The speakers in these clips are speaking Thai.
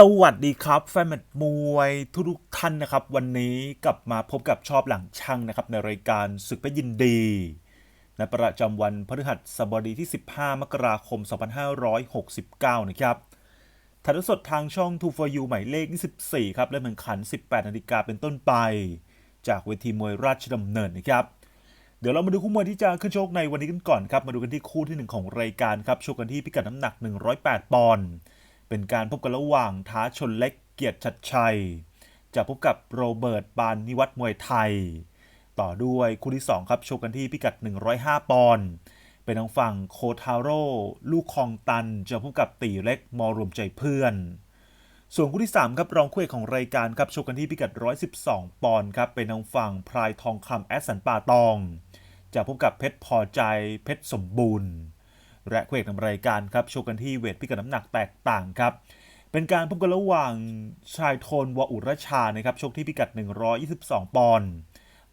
สวัสดีครับ แฟนมตช์มวยทุกท่านนะครับ วันนี้กลับมาพบกับชอบหลังช่างนะครับ ในรายการศึกเพชรยินดีในประจำวันพฤหัสบดีที่ 15 มกราคม 2569 นะครับถ่ายทอดสดทางช่อง2 for you หมายเลข 24 ครับเริ่มแข่งขัน 18 นาฬิกาเป็นต้นไป จากเวทีมวยราชดำเนินนะครับ เดี๋ยวเรามาดูคู่มวยที่จะขึ้นชกในวันนี้กันก่อนครับมาดูกันที่คู่ที่หนึ่งของรายการครับชกกันที่พิกัดน้ำหนัก 108 ปอนด์ เป็นการพบกันระหว่างท้าชนเล็กเกียรติชัดชัย จะพบกับโรเบิร์ตปานนิวัฒน์มวยไทย ต่อด้วยคู่ที่ 2 ครับโชว์กันที่พิกัด 105 ปอนด์เป็นทางฝั่งโคทาโร่ลูกคองตัน จะพบกับตีเล็กมอรวมใจเพื่อนส่วนคู่ที่ 3 ครับรองคู่เอกของรายการครับโชว์กันที่พิกัด 112 ปอนด์ครับเป็นทางฝั่งพรายทองคำแอสสันป่าตอง จะพบกับเพชรพอใจเพชรสมบูรณ์ และคู่เอกนำรายการครับโชว์กันที่เวทพิกัดน้ำหนักแตกต่างครับเป็นการพบกันระหว่างชายโทนวอุรชานะครับชกที่พิกัด 122 ปอนด์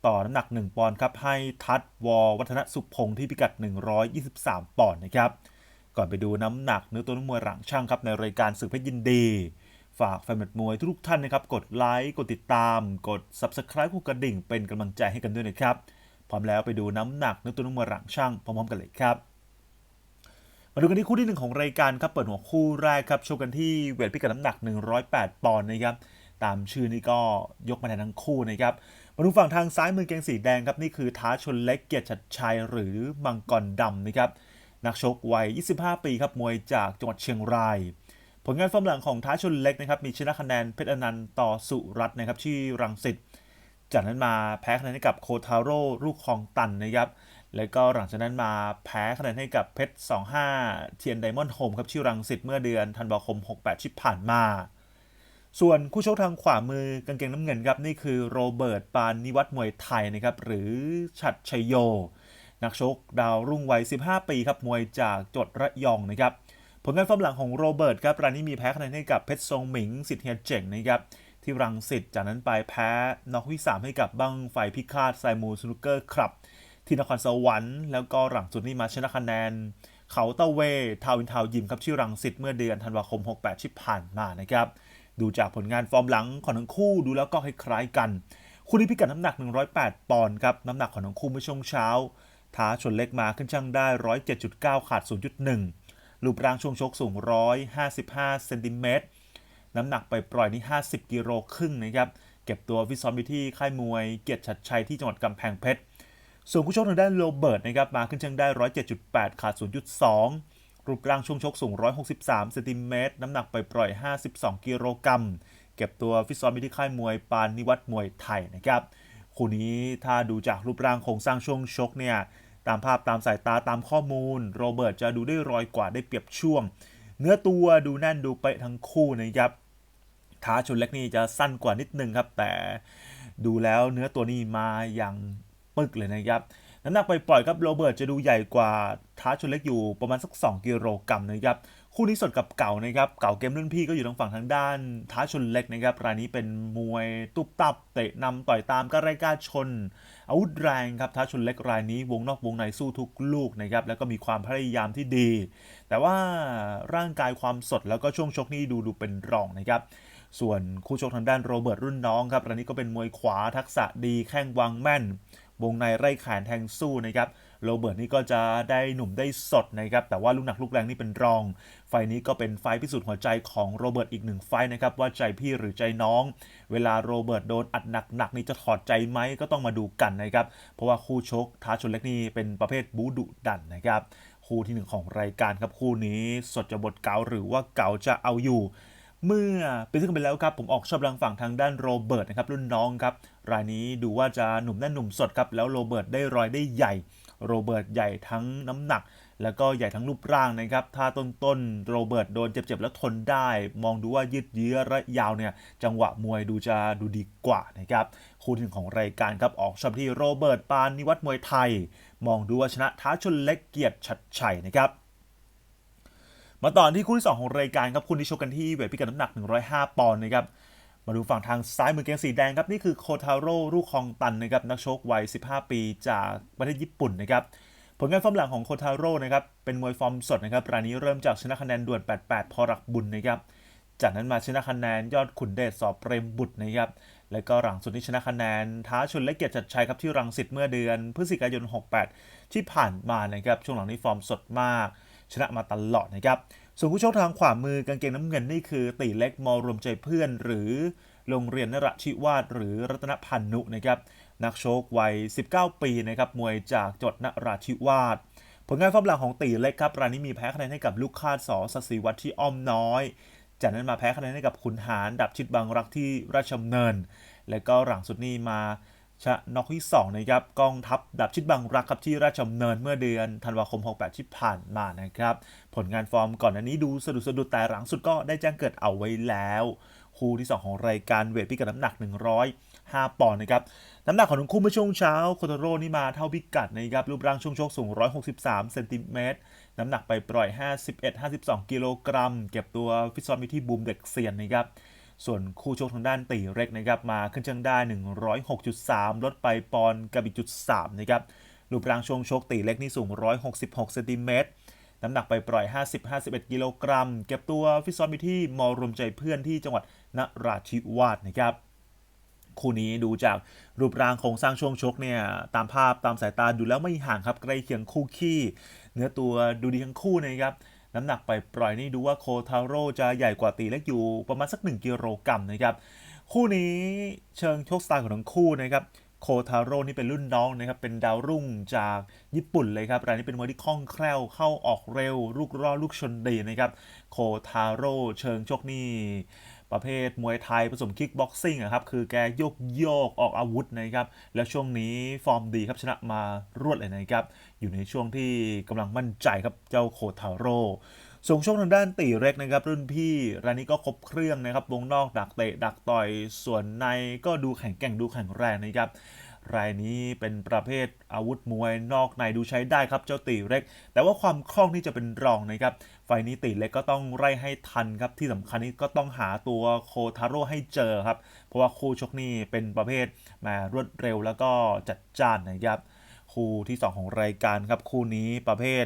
ต่อน้ำหนัก 1 ปอนด์ครับให้ทัดววัฒนสุขพงศ์ที่พิกัด 123 ปอนด์นะครับก่อนไปดูน้ำหนักเนื้อตัวนักมวยหลังช่างครับในรายการศึกเพชรยินดี ฝากแฟนมวยทุกท่านนะครับกดไลค์กดติดตาม กด Subscribe คู่กระดิ่งเป็นกำลังใจให้กันด้วยนะครับพร้อมแล้วไปดูน้ำหนักเนื้อตัวนักมวยหลังช่างพร้อมๆกันเลยครับ มาดูกันที่คู่ที่หนึ่งของรายการครับ เปิดหัวคู่แรกครับโชว์กันที่เวทพิกัดน้ำหนัก 108 ปอนด์นะครับ ตามชื่อนี้ก็ยกมาแทนทั้งคู่นะครับ มาดูฝั่งทางซ้ายมือเกงสีแดงครับ นี่คือท้าชนเล็กเกียรติชัดชัยหรือมังกรดำนะครับ นักชกวัย 25 ปีครับ มวยจากจังหวัดเชียงราย ผลงานฟอร์มหลังของท้าชนเล็กนะครับ มีชนะคะแนนเพชรอนันต์ต่อสุรัตน์นะครับที่รังสิต จากนั้นมาแพ้คะแนนให้กับโคทาโร่ลูกคลองตันนะครับ แล้วก็หลังจากนั้นมาแพ้คะแนนให้กับเพชร 25 เทียนไดมอนด์โฮมครับที่รังสิตเมื่อเดือนธันวาคม 68 ที่ผ่านมา ส่วนคู่ชกทางขวามือกางเกงน้ำเงินครับ นี่คือโรเบิร์ตปานนิวัฒน์มวยไทยนะครับ หรือชัดชัยโย นักชกดาวรุ่งวัย 15 ปีครับ มวยจากจดระยองนะครับผลงานฟอร์มหลังของโรเบิร์ตครับรายนี้มีแพ้คะแนนให้กับเพชรทรงหมิงสิทธิ์เฮียเจ๋งนะครับที่รังสิตจากนั้นไปแพ้น็อกที่3ให้กับบังไฟพิฆาตไซมูสนุกเกอร์ครับ ที่นครสวรรค์แล้วก็หลังสุดนี้มาชนะคะแนน เขาเต้าเวทาวินทาวยิมครับที่รังสิตเมื่อเดือนธันวาคม 68 ที่ผ่านมานะครับ ดูจากผลงานฟอร์มหลังของทั้งคู่ดูแล้วก็คล้ายๆกัน คู่นี้พิกัดน้ำหนัก 108 ปอนด์ครับน้ำหนักของทั้งคู่เมื่อช่วงเช้า ท้าชนเล็กมาขึ้นช่างได้ 107.9 ขาด 0.1รูปร่างช่วงชกสูง 155 เซนติเมตรน้ำหนักไปปล่อยนี่ 50 กิโลครึ่งนะครับ เก็บตัวฟิซ้อมอยู่ที่ค่ายมวยเกียรติชัดชัยที่จังหวัดกำแพงเพชร ส่วนคู่ชกทางด้านโรเบิร์ตนะครับมาขึ้นเชิงได้ 107.8 ขาด 0.2 รูปร่างช่วงชกสูง 163เซนติเมตรน้ำหนักไปปล่อย 52 กิโลกรัม เก็บตัวฟิตซ้อมที่ค่ายมวยปานนิวัฒน์มวยไทยนะครับ คู่นี้ถ้าดูจากรูปร่างโครงสร้างช่วงชกเนี่ยตามภาพตามสายตาตามข้อมูล โรเบิร์ตจะดูได้รอยกว่าได้เปรียบช่วง เนื้อตัวดูแน่นดูเป๊ะทั้งคู่นะครับท้าชนเล็กนี่จะสั้นกว่านิดนึงครับ แต่ดูแล้วเนื้อตัวนี้มาอย่าง ปึกเลยนะครับน้ำหนักไปปล่อยครับโรเบิร์ตจะดูใหญ่กว่าท้าชนเล็กอยู่ประมาณสัก 2 กิโลกรัมนะครับคู่นี้สดกับเก่านะครับเก่าเกมรุ่นพี่ก็อยู่ทางฝั่งทางด้านท้าชนเล็กนะครับรายนี้เป็นมวยตุบตับเตะนำต่อยตามก็ไร่กล้าชน อาวุธแรงครับท้าชนเล็กรายนี้ วงนอกวงในสู้ทุกลูกนะครับแล้วก็มีความพยายามที่ดี แต่ว่าร่างกายความสดแล้วก็ช่วงชกนี่ดูดูเป็นรองนะครับส่วนคู่ชกทางด้านโรเบิร์ตรุ่นน้องครับรายนี้ก็เป็นมวยขวาทักษะดีแข้งวางแม่น วงในไร่แขนแทงสู้นะครับโรเบิร์ตนี่ก็จะได้หนุ่มได้สดนะครับแต่ว่าลูกหนักลูกแรงนี่เป็นรอง ไฟนี้ก็เป็นไฟพิสูจน์หัวใจของโรเบิร์ตอีกหนึ่งไฟนะครับว่าใจพี่หรือใจน้อง เวลาโรเบิร์ตโดนอัดหนักๆนี่จะถอดใจไหมก็ต้องมาดูกันนะครับเพราะว่าคู่ชกท้าชนเล็กนี่เป็นประเภทบูดุดันนะครับคู่ที่หนึ่งของรายการครับคู่นี้สดจะบทเก่าหรือว่าเก่าจะเอาอยู่ เมื่อไปซึ่งกันไปแล้วครับผมออกชอบรังฝั่งทางด้านโรเบิร์ตนะครับรุ่นน้องครับรายนี้ดูว่าจะหนุ่มแน่นหนุ่มสดครับแล้วโรเบิร์ตได้รอยได้ใหญ่โรเบิร์ตใหญ่ทั้งน้ำหนัก แล้วก็ใหญ่ทั้งรูปร่างนะครับถ้าต้นๆโรเบิร์ตโดนเจ็บๆ แล้วทนได้ มองดูว่ายืดเยื้อระยาวเนี่ยจังหวะมวยดูจะดูดีกว่านะครับคู่ที่หนึ่งของรายการครับออกชอบที่โรเบิร์ตปานนิวัฒน์มวยไทย มองดูว่าชนะท้าชนเล็กเกียรติชัดชัยนะครับ มาต่อที่คู่ที่ 2 ของรายการครับคุณที่ชกกันที่เวทพิกัดน้ำหนัก 105 ปอนด์นะครับมาดูฝั่งทางซ้ายมือเกงสีแดงครับนี่คือโคทาโร่ลูกคองตันนะครับนักชกวัย 15 ปีจากประเทศญี่ปุ่นนะครับผลงานฟอร์มหลังของโคทาโร่นะครับเป็นมวยฟอร์มสดนะครับรายนี้เริ่มจากชนะคะแนนด่วน 88 พอรักบุญนะครับจากนั้นมาชนะคะแนนยอดขุนเดชสอบเปรมบุตรนะครับแล้วก็หลังสุดนี้ชนะคะแนนท้าชนและเกียรติจัดชัยครับที่รังสิตเมื่อเดือนพฤศจิกายน 68 ที่ผ่านมานะครับช่วงหลังนี้ฟอร์มสดมาก ชนะมาตลอดนะครับ ส่วนผู้ชกทางขวามือกางเกงน้ำเงินนี่คือตีเล็กมอรวมใจเพื่อน หรือโรงเรียนนรชิวาสหรือรัตนพันนุนะครับนักโชควัย 19 ปีนะครับมวยจากจังหวัดนราธิวาสผลงานฟอร์มหลังของตีเล็กครับรายนี้มีแพ้คะแนนให้กับลูกคาดสอสศิวัตรที่อ้อมน้อย จากนั้นมาแพ้คะแนนให้กับขุนหารดับชิดบางรักที่ราชดำเนิน และก็หลังสุดนี้มา ชนะน็อกที่2นะครับกองทัพดับชิดบางรักครับที่ราชดำเนินเมื่อเดือนธันวาคม 68 ที่ผ่านมานะครับ ผลงานฟอร์มก่อนอันนี้ดูสะดุดสะดุดแต่หลังสุดก็ได้แจ้งเกิดเอาไว้แล้วคู่ที่ 2 ของรายการเวทพิกัดน้ำหนัก 105 ปอนด์นะครับน้ำหนักของทั้งคู่เมื่อช่วงเช้าโคโตโร่นี่มาเท่าพิกัดนะครับรูปร่างช่วงชกสูง 163 เซนติเมตรน้ำหนักไปปล่อย 51-52 กิโลกรัมเก็บตัวฟิตซ้อมอยู่ที่บูมเด็กเซียนนะครับ ส่วนคู่ชกทางด้านตีเล็กนะครับมาขึ้นเชิงได้ 106.3 ลดไปปอนกับอีกจุด3นะครับรูปร่างช่วงชกตีเล็กนี่สูง 166เซนติเมตรน้ำหนักไปปล่อย 50-51 กิโลกรัม เก็บตัวฟิตซ้อมอยู่ที่มอรวมใจเพื่อนที่จังหวัดนราธิวาสนะครับคู่นี้ดูจากรูปร่างโครงสร้างช่วงชกเนี่ยตามภาพตามสายตาดูแล้วไม่ห่างครับใกล้เคียงคู่ขี้ เนื้อตัวดูดีทั้งคู่นะครับ น้ำหนักไปปล่อยนี่ดูว่าโคทาโร่จะใหญ่กว่าตีเล็กอยู่ประมาณสัก 1กิโลกรัมนะครับคู่นี้เชิงโชคสไตล์ของทั้งคู่นะครับโคทาโร่นี่เป็นรุ่นน้องนะครับ เป็นดาวรุ่งจากญี่ปุ่นเลยครับ รายนี้เป็นมวยที่คล่องแคล่ว เข้าออกเร็ว ลูกร่อลูกชนดีนะครับ โคทาโร่เชิงชกนี่ ประเภทมวยไทยผสมคิกบ็อกซิ่งครับคือแกโยกโยกออกอาวุธนะครับแล้วช่วงนี้ฟอร์มดีครับชนะมารวดเลยนะครับอยู่ในช่วงที่กำลังมั่นใจครับเจ้าโคทาโร่ส่งช่วงทางด้านตีเล็กนะครับรุ่นพี่รายนี้ก็ครบเครื่องนะครับวงนอกดักเตะดักต่อยส่วนในก็ดูแข็งแกร่งดูแข็งแรงนะครับรายนี้เป็นประเภทอาวุธมวยนอกในดูใช้ได้ครับเจ้าตีเล็ก แต่ว่าความคล่องนี่จะเป็นรองนะครับไฟนี้ตีเล็กก็ต้องไล่ให้ทันครับ ที่สำคัญนี้ก็ต้องหาตัวโคทาโร่ให้เจอครับ เพราะว่าคู่ชกนี่เป็นประเภทมารวดเร็วแล้วก็จัดจ้านนะครับ คู่ที่ 2 ของรายการครับคู่นี้ประเภท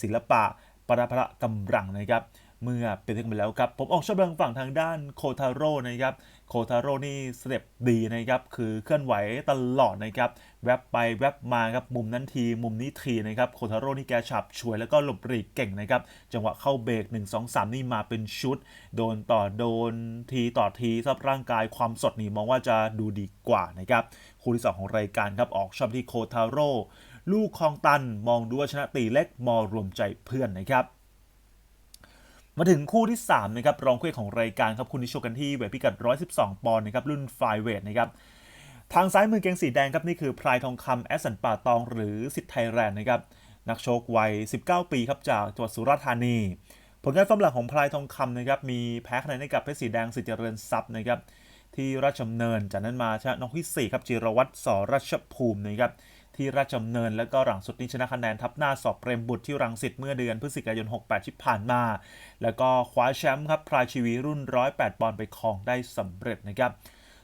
ศิลปะประพระกำลังนะครับ เมื่อเป็นที่กันไปแล้วครับ ผมออกชอบเรื่องฝั่งทางด้านโคทาโร่นะครับ โคทาโร่นี่สเต็ปดีนะครับ คือเคลื่อนไหวตลอดนะครับ แวบไปแวบมาครับ มุมนั้นที มุมนี้ทีนะครับ โคทาโร่นี่แกฉับฉวยแล้วก็หลบหลีกเก่งนะครับ จังหวะเข้าเบรก 1 2 3 นี่มาเป็นชุด โดนต่อโดนทีต่อทีสำหรับร่างกายความสดนี่มองว่าจะดูดีกว่านะครับ คู่ที่ 2 ของรายการครับ ออกชอบที่โคทาโร่ ลูกคลองตัน มองดูว่าชนะตีเล็ก มอรวมใจเพื่อนนะครับ มาถึงคู่ที่3นะครับรองคู่ของรายการครับคุณนิชชกันที่เวทพิกัด 112 ปอนด์นะครับรุ่นไฟเวทนะครับทางซ้ายมือเกงสีแดงครับนี่คือพลายทองคำแอสสันป่าตองหรือสิทธิ์ไทยแลนด์นะครับนักโชควัย 19 ปีครับจากจังหวัดสุราษฎร์ธานี ผลงานฟอร์มหลังของพลายทองคำนะครับมีแพ้คะแนนให้กับเพชรสีแดงสิทธิ์เจริญทรัพย์นะครับที่ราชดำเนินจากนั้นมาชนะน็อกที่4ครับจิรวัตรสอราชภูมินะครับ ที่ราชดำเนิน แล้วก็หลังสุดนี้ชนะคะแนนทับหน้าสอบเปรมบุตรที่รังสิตเมื่อเดือนพฤศจิกายน 68 ที่ผ่านมา แล้วก็คว้าแชมป์ครับพลายชีวีรุ่น 108ปอนด์ไปครองได้สำเร็จนะครับ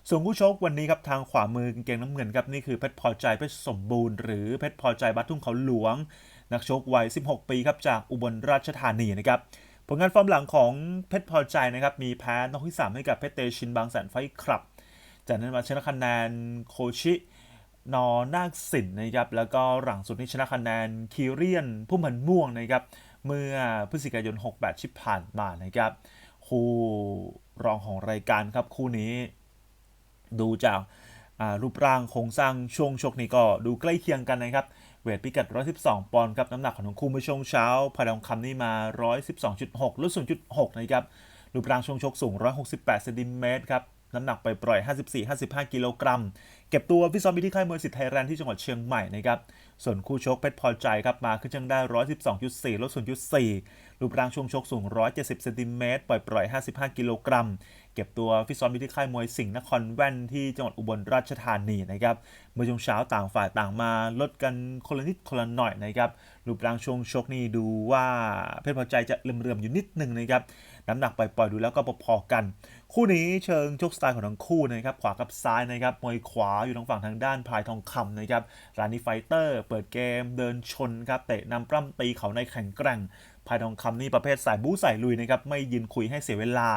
ส่วนผู้ชกวันนี้ครับทางขวามือกางเกงน้ำเงินครับนี่คือเพชรพอใจเพชรสมบูรณ์หรือเพชรพอใจบัตทุ่งเขาหลวง นักชกวัย 16 ปีครับจากอุบลราชธานีนะครับผลงานฟอร์มหลังของเพชรพอใจนะครับมีแพ้นอกที่3ให้กับเพชรเตชินบางแสนไฟครับ จากนั้นมาชนะคะแนนโคชิ นอนาคสินนะครับ แล้วก็หลังสุดนี้ชนะคะแนนคีเรียนพุ่มพันม่วงนะครับ เมื่อพฤศจิกายน 68 ที่ผ่านมานะครับ คู่รองของรายการครับคู่นี้ ดูจากรูปร่างโครงสร้างช่วงชกนี้ก็ดูใกล้เคียงกันนะครับ เวทพิกัด 112 ปอนด์ครับ น้ำหนักของทั้งคู่เมื่อช่วงเช้าพายทองคำนี่มา 112.6ลด0.6 นะครับ รูปร่างช่วงชกสูง 168 เซนติเมตรครับ น้ำหนักไปปล่อย 54-55 กิโลกรัม เก็บตัวฟิซ้อมอยู่ที่ค่ายมวยสิทธิ์ไทยแลนด์ที่จังหวัดเชียงใหม่นะครับส่วนคู่ชกเพชรพอใจครับมาขึ้นจังได้ 112.4 ลด0.4รูปร่างช่วงชกสูง 170เซนติเมตรปล่อยปล่อย 55 กิโลกรัมเก็บตัวฟิซ้อมอยู่ที่ค่ายมวยสิงห์นครแว่นที่จังหวัดอุบลราชธานีนะครับเมื่อช่วงเช้าต่างฝ่ายต่างมาลดกันคนละนิดคนละหน่อยนะครับรูปร่างช่วงชกนี่ดูว่าเพชรพอใจจะเลื่อมๆอยู่นิดหนึ่งนะครับ น้ำหนักปล่อยๆดูแล้วก็พอๆกัน คู่นี้เชิงชกสไตล์ของทั้งคู่นะครับขวากับซ้ายนะครับมวยขวาอยู่ทางฝั่งทางด้านพายทองคำนะครับรานีไฟเตอร์ เปิดเกมเดินชนครับเตะนำปล้ำตีเขาในแข็งแกร่งพายทองคำนี่ประเภทสายบู๊สายลุยนะครับไม่ยืนคุยให้เสียเวลา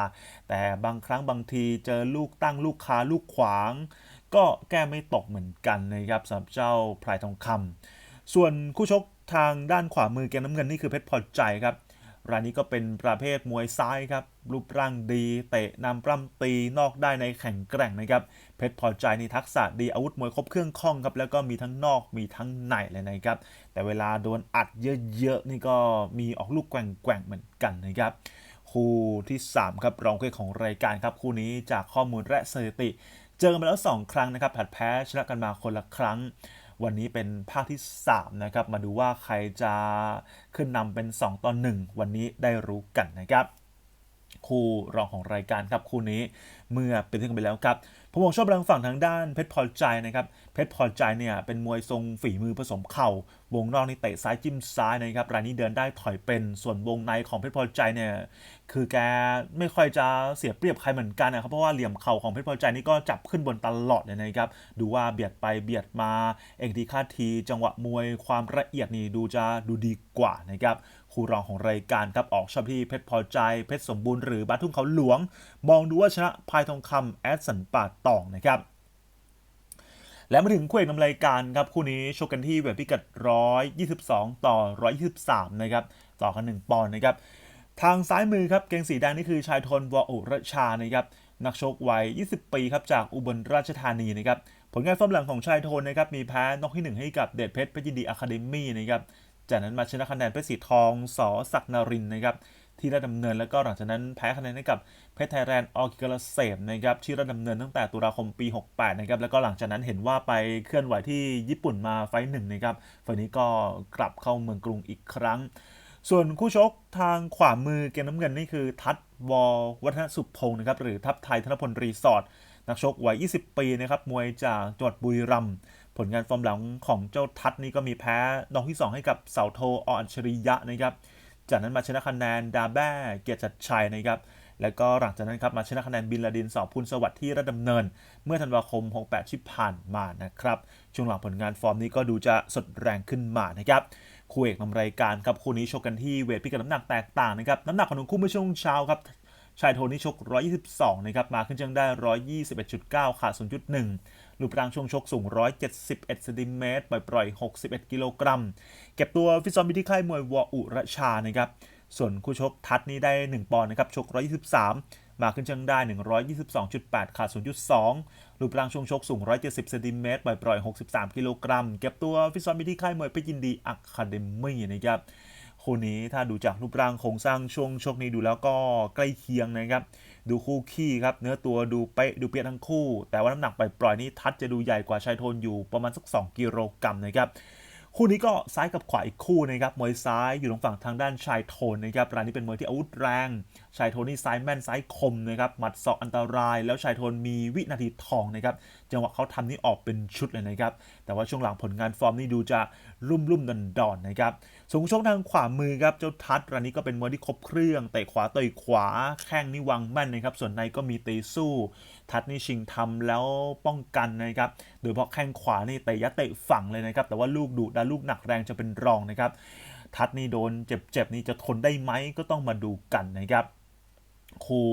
แต่บางครั้งบางทีเจอลูกตั้งลูกค้าลูกขวาง ก็แก้ไม่ตกเหมือนกันนะครับสำหรับเจ้าพายทองคำส่วนคู่ชกทางด้านขวามือแกนน้ำเงินนี่คือเพชรพอใจครับ รายนี้ก็เป็นประเภทมวยซ้ายครับ รูปร่างดี เตะนำปล้ำตีนอกได้ในแข่งแกร่งนะครับ เพชรพอใจในทักษะดีอาวุธมวยครบเครื่องคล่องครับ แล้วก็มีทั้งนอกมีทั้งในเลยนะครับ แต่เวลาโดนอัดเยอะๆนี่ก็มีออกลูกแกว่งๆเหมือนกันนะครับคู่ที่ 3 ครับรองคู่ของรายการครับคู่นี้จากข้อมูลและสถิติ เจอมาแล้ว 2 ครั้งนะครับผัดแพ้ชนะกันมาคนละครั้ง วันนี้เป็นภาคที่ 3 นะครับ มาดูว่าใครจะขึ้นนำเป็น 2 ต่อ 1 วันนี้ได้รู้กันนะครับ คู่รองของรายการครับคู่นี้เมื่อเป็นที่กันไปแล้วครับผมบอกชอบแรงฝั่งทางด้านเพชรพอใจนะครับเพชรพอใจเนี่ยเป็นมวยทรงฝีมือผสมเข่าวงนอกนี่เตะซ้ายจิ้มซ้ายนะครับรายนี้เดินได้ถอยเป็นส่วนวงในของเพชรพอใจเนี่ยคือแกไม่ค่อยจะเสียเปรียบใครเหมือนกันนะครับเพราะว่าเหลี่ยมเข่าของเพชรพอใจนี่ก็จับขึ้นบนตลอดเลยนะครับดูว่าเบียดไปเบียดมาเอกทีคาที จังหวะมวยความละเอียดนี่ดูจะดูดีกว่านะครับ คู่รองของรายการครับออกชอบที่เพชรพอใจ เพชรสมบูรณ์หรือบาทุ่งเขาหลวง มองดูว่าชนะพายทองคำแอดสันป่าตองนะครับและมาถึงคู่เอกนำรายการครับคู่นี้ชกกันที่เวทพิกัด 122 ต่อ 123 นะครับต่อกัน 1 ปอนด์นะครับทางซ้ายมือครับเกงสีแดงนี่คือชายทนวอุรชานะครับนักชกวัย 20 ปีครับจากอุบลราชธานีนะครับผลงานฟอร์มหลังของชายโทนนะครับมีแพ้นอกที่ 1 ให้กับเดชเพชรเพชรยินดีอะคาเดมี่นะครับ จากนั้นมาชนะคะแนนเพชรสีทองสอศักดิ์นรินนะครับที่ราชดำเนินแล้วก็หลังจากนั้นแพ้คะแนนให้กับเพชรไทยแลนด์ออกิกลเสมนะครับที่ราชดำเนินตั้งแต่ตุลาคมปี 68นะครับแล้วก็หลังจากนั้นเห็นว่าไปเคลื่อนไหวที่ญี่ปุ่นมาไฟหนึ่งนะครับไฟนี้ก็กลับเข้าเมืองกรุงอีกครั้ง ส่วนคู่ชกทางขวามือเกมน้ำเงินนี่คือทัศวอวัฒนสุพพงศ์นะครับหรือทัพไทยธนพลรีสอร์ทนักชกวัย 20 ปีนะครับมวยจากจังหวัดบุรีรัมย์ ผลงานฟอร์มหลังของเจ้าทัศนี่ก็มีแพ้นองที่ 2 ให้กับเสาโทออัญชริยะนะครับ จากนั้นมาชนะคะแนนดาแบ้เกียรติจัดชัยนะครับแล้วก็หลังจากนั้นครับมาชนะคะแนนบินลาดินสอบพุนสวัสดิ์ที่ระดำเนิน เมื่อธันวาคม 68 ที่ผ่านมานะครับ ช่วงหลังผลงานฟอร์มนี้ก็ดูจะสดแรงขึ้นมานะครับคู่เอกนำรายการครับคู่นี้ชกกันที่เวทพิกัดน้ำหนักแตกต่างนะครับน้ำหนักของทั้งคู่เมื่อช่วงเช้าครับชายโทนี่ชก 122 นะครับ มาขึ้นเชิงได้ 121.9 ขาด 0.1 รูปร่างช่วงชกสูง 171เซนติเมตรปล่อยปล่อย 61 กิโลกรัม เก็บตัวฟิตซ้อมอยู่ที่ค่ายมวยวออุระชานะครับ ส่วนคู่ชกทัดนี่ได้ 1 ปอนด์นะครับ ชก 123 มาขึ้นเชิงได้ 122.8 ขาด 0.2 รูปร่างช่วงชกสูง 170เซนติเมตรปล่อยปล่อย 63 กิโลกรัม เก็บตัวฟิตซ้อมอยู่ที่ค่ายมวยเพชรยินดีอะคาเดมี่นะครับ คู่นี้ถ้าดูจากรูปร่างโครงสร้างช่วงชกนี้ดูแล้วก็ใกล้เคียงนะครับ ดูคู่ขี้ครับ เนื้อตัวดูเป๊ะดูเปียทั้งคู่ แต่ว่าน้ำหนักปล่อยนี่ทัดจะดูใหญ่กว่าชายโทนอยู่ประมาณสัก 2 กิโลกรัมนะครับคู่นี้ก็ซ้ายกับขวาอีกคู่นะครับ มวยซ้ายอยู่ตรงฝั่งทางด้านชายโทนนะครับ รายนี้เป็นมวยที่อาวุธแรง ชายโทนนี่ซ้ายแม่นซ้ายคมนะครับ หมัดศอกอันตราย แล้วชายโทนมีวินาทีทองนะครับ จังหวะเขาทำนี่ออกเป็นชุดเลยนะครับ แต่ว่าช่วงหลังผลงานฟอร์มนี่ดูจะรุ่มรุ่มดอนดอนนะครับส่วนช่วงทางขวามือครับเจ้าทัดรายนี้ก็เป็นมวยที่ครบเครื่องเตะขวาต่อยขวาแข้งนี่วางแม่นนะครับ ส่วนในก็มีตีสู้ ทัดนี่ชิงทำแล้วป้องกันนะครับโดยเฉพาะแข้งขวานี่เตะยัดเตะฝั่งเลยนะครับ แต่ว่าลูกดุดันลูกหนักแรงจะเป็นรองนะครับทัดนี่โดนเจ็บๆนี่จะทนได้ไหมก็ต้องมาดูกันนะครับคู่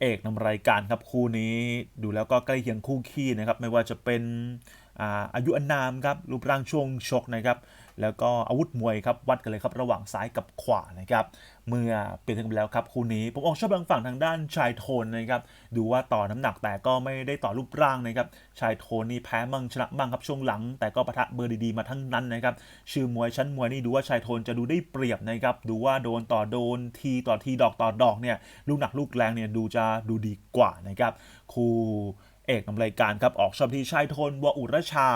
เอกนำรายการครับคู่นี้ดูแล้วก็ใกล้เคียงคู่ขี้นะครับไม่ว่าจะเป็นอาอายุอานามครับรูปร่างช่วงชกนะครับ แล้วก็อาวุธมวยครับวัดกันเลยครับระหว่างซ้ายกับขวานะครับเมื่อเปลี่ยนกันไปแล้วครับคู่นี้ผมออกชอบทางฝั่งทางด้านชายโทนนะครับดูว่าต่อน้ำหนักแต่ก็ไม่ได้ต่อรูปร่างนะครับชายโทนนี่แพ้มั่งชนะมั่งครับช่วงหลัง แต่ก็ปะทะเบอร์ดีๆมาทั้งนั้นนะครับชื่อมวยชั้นมวยนี่ดูว่าชายโทนจะดูได้เปรียบนะครับดูว่าโดนต่อโดนทีต่อทีดอกต่อดอกเนี่ยลูกหนักลูกแรงเนี่ยดูจะดูดีกว่านะครับคู่ เอกนำรายการครับออกชอบที่ชายโทนวอุรชา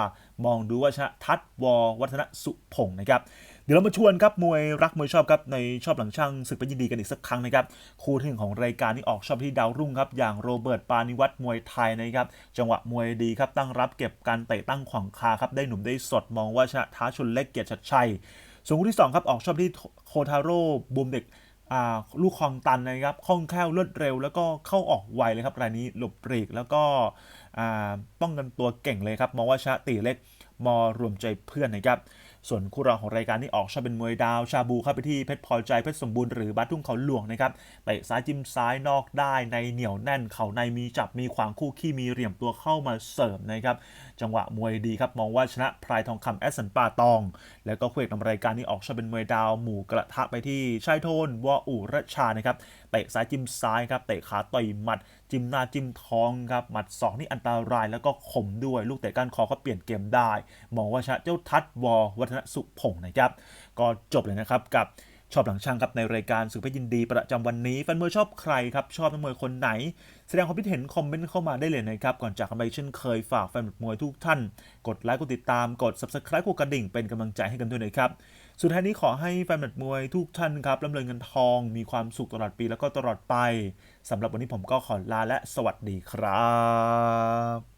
มองดูว่าชนะทัดววัฒนสุพงศ์นะครับเดี๋ยวเรามาชวนครับมวยรักมวยชอบครับในชอบหลังช่างศึกเป็นยินดีกันอีกสักครั้งนะครับคู่ที่หนึ่งของรายการนี้ออกชอบที่ดาวรุ่งครับอย่างโรเบิร์ตปานิวัตรมวยไทยนะครับจังหวะมวยดีครับตั้งรับเก็บการเตะตั้งขวางคาครับได้หนุ่มได้สดมองว่าชนะท้าชนเล็กเกียรติชัดชัยส่วนคู่ที่สองครับออกชอบที่โคทาโร่บูมเด็ก ลูกคลองตันนะครับคล่องแคล่วรวดเร็ว แล้วก็เข้าออกไวเลยครับรายนี้หลบปรีกแล้วก็ป้องกันตัวเก่งเลยครับมองว่าชะตีเล็กมอรวมใจเพื่อนนะครับส่วนคู่รองของรายการที่ออกชอบเป็นมวยดาวชาบูเข้าไปที่เพชรพอใจเพชรสมบูรณ์หรือบัตทุ่งเขาหลวงนะครับเตะซ้ายจิ้มซ้ายนอกได้ในเหนียวแน่น เข่าในมีจับมีขวางคู่ขี้มีเหลี่ยมตัวเข้ามาเสริมนะครับจังหวะมวยดีครับ มองว่าชนะพลายทองคำแอสสันป่าตอง แล้วก็คู่เอกนำรายการที่ออกชอบเป็นมวยดาวหมู่กระทะไปที่ชายโทนวออูรชานะครับเตะซ้ายจิ้มซ้ายครับเตะขาต่อยหมัด จิ้มหน้าจิ้มท้องครับหมัดสองนี่อันตรายแล้วก็คมด้วยลูกเตะก้านคอก็เปลี่ยนเกมได้ มองว่าชนะเจ้าทัดวอวัฒนสุพงศ์นะครับ ก็จบเลยนะครับกับ ชอบหลังช่างครับในรายการสุภาพยินดีประจำวันนี้แฟนมวยชอบใครครับ ชอบนักมวยคนไหน แสดงความคิดเห็นคอมเมนต์เข้ามาได้เลยนะครับ ก่อนจากกันไปเช่นเคยฝากแฟนมวยทุกท่าน กดไลค์กดติดตามกด subscribe กดกระดิ่งเป็นกำลังใจให้กันด้วยนะครับ สุดท้ายนี้ขอให้แฟนมวยทุกท่านครับร่ำรวยเงินทอง มีความสุขตลอดปีแล้วก็ตลอดไปสำหรับวันนี้ผมก็ขอลาและสวัสดีครับ